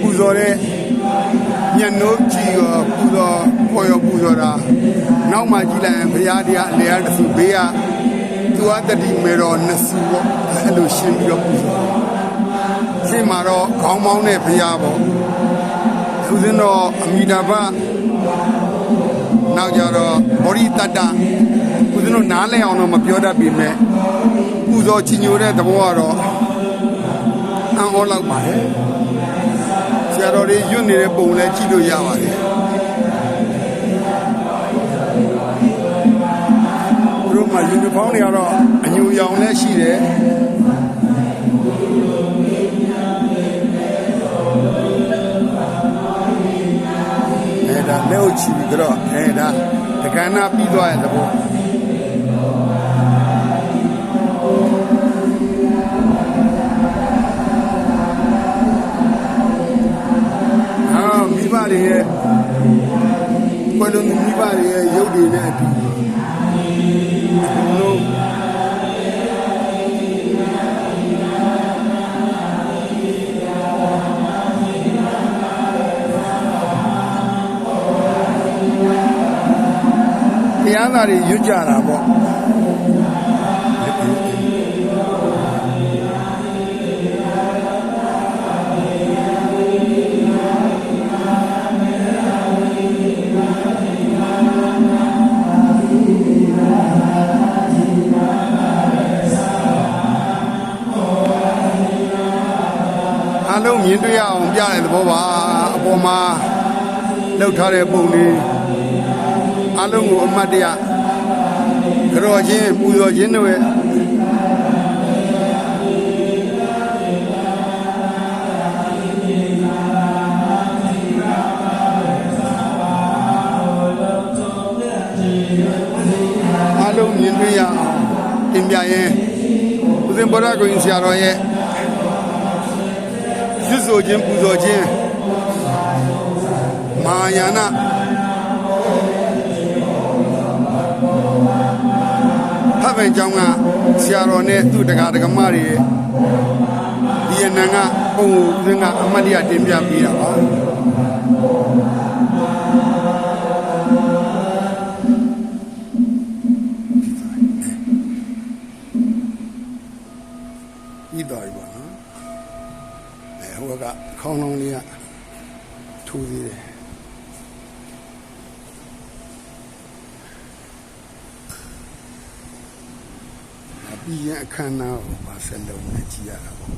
ပူဇော်တဲ့ညနိုးကြည်ရောပူဇော်ခေါ်ရောပူဇော်တာနောက်မှကြည့်လိုက်ရင်ဘုရားတရားအလျားတစ်စုဘေးကသူအတ္တိမေတော်နှစ်စုပေါ့အဲ့လိုရှင်းပြီးတော့ပူဇော်ရှင်းမှာတော့ခေါင်းပေါင်းတဲ့ဘုရားပေါ့သူစင်းတော့အမိတာဘနောက်ကြတော့ဘောရိတတ္တဦးဇင်းတို့နားလည်အောင်တော့မပြောတတ်ပြီမဲ့ပူဇော်ချီညိုတဲ့သဘောကတော့အံ့ဩလောက်ပါတယ်ဆ ရာတော်တွေရွတ်နေတဲ့ပုံလည်းကြည့်လို့ရပါတယ်သူတို့မှာယူနီဖောင်းတွေကတော့အညူရောင်လည်းရှိတယ်အဲဒါလက်အုပ်ချီပြီးတော့အဲဒါတက္ကနာပြီးသွားတဲ့သဘော တွေရဲ့ဘယ်လိုမိဘတွေရဲ့ရုပ်တွေနဲ့အတူလုံးတရားသားတွေရွတ်ကြတာပေါ့ အားလုံးမြင်တွေ့ရအောင်ပြတဲ့သဘောပါအပေါ်မှာလှုပ်ထားတဲ့ပုံလေးအားလုံးကိုအမှတ်တရကြော်ချင်းပူဇော်ခြင်းတို့ရဲ့အားလုံးမြင်တွေ့ရအောင်တင်ပြရင်ဦးဇင်းဗုဒ္ဓဂုဏ်ဆရာတော်ရဲ့ ရွတ်ဆိုခြင်းပူဇော်ခြင်းမာယာနာဖတ်ပင်ကျောင်းကဆရာတော်နဲ့သူ့တက္ကဒကမတွေဒီအနံကပုံဦးစင်းကအမတ်တရတင်ပြပေးတာပါပြီး ခေါင်းလုံးလေးကထူသေးတယ်အပြီးရင်အခမ်းအနားကိုပါဆက်လုံးနဲ့ကြည့်ရတာပေါ့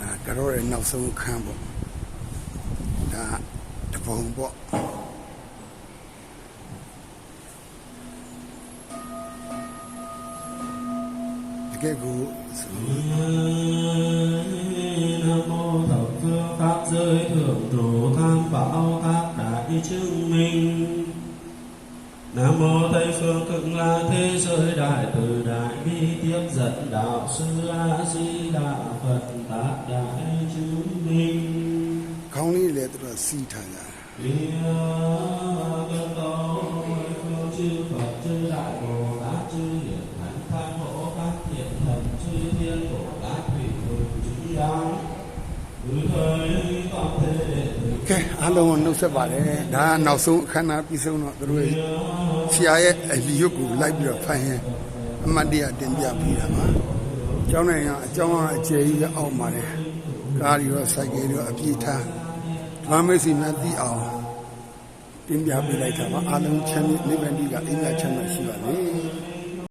ဒါကတော့ရဲ့နောက်ဆုံးအခမ်းပေါ့ဒါ တပုံပေါ့တကယ်ကိုဆို Nam mô thập phương pháp giới thượng trụ tham bảo các đại chứng minh Nam mô Tây phương cực lạc thế giới đại từ đại bi tiếp dẫn đạo sư A Di Đà Phật tác đại chứng minh ခေါ င်းလေးလည်းသူတို့စီးထားကြတာ Địa cơ tâu phương chư Phật chư đại Bồ Tát chư hiển thánh tham hộ các thiện thần chư thiên Bồ Tát thủy thường chứng giám လူ thời toàn thế đệ tử ကဲအားလုံးကိုနှုတ်ဆက်ပါတယ်ဒါကနောက်ဆုံးအခမ်းအနားပြီးဆုံးတော့သူတို့ရဲ့ဆရာရဲ့အလီရုပ်ကိုလိုက်ပြီးတော့ဖိုင်ရင်အမတ်တရတင်ပြပြီးတာပါကျောင်းနိုင်ကအကျောင်းကအကျယ်ကြီးကအောက်မှာတယ်ကားတွေရောစိုက်ကယ်တွေရောအပြည့်ထား ဓမ္မမိတ်ဆွေများသိအောင်တင်ပြပေးလိုက်တာပါအားလုံးချမ်းမြေနိဗ္ဗာန်ကြီးကအင်းမြတ်ချမ်းသာရှိပါစေ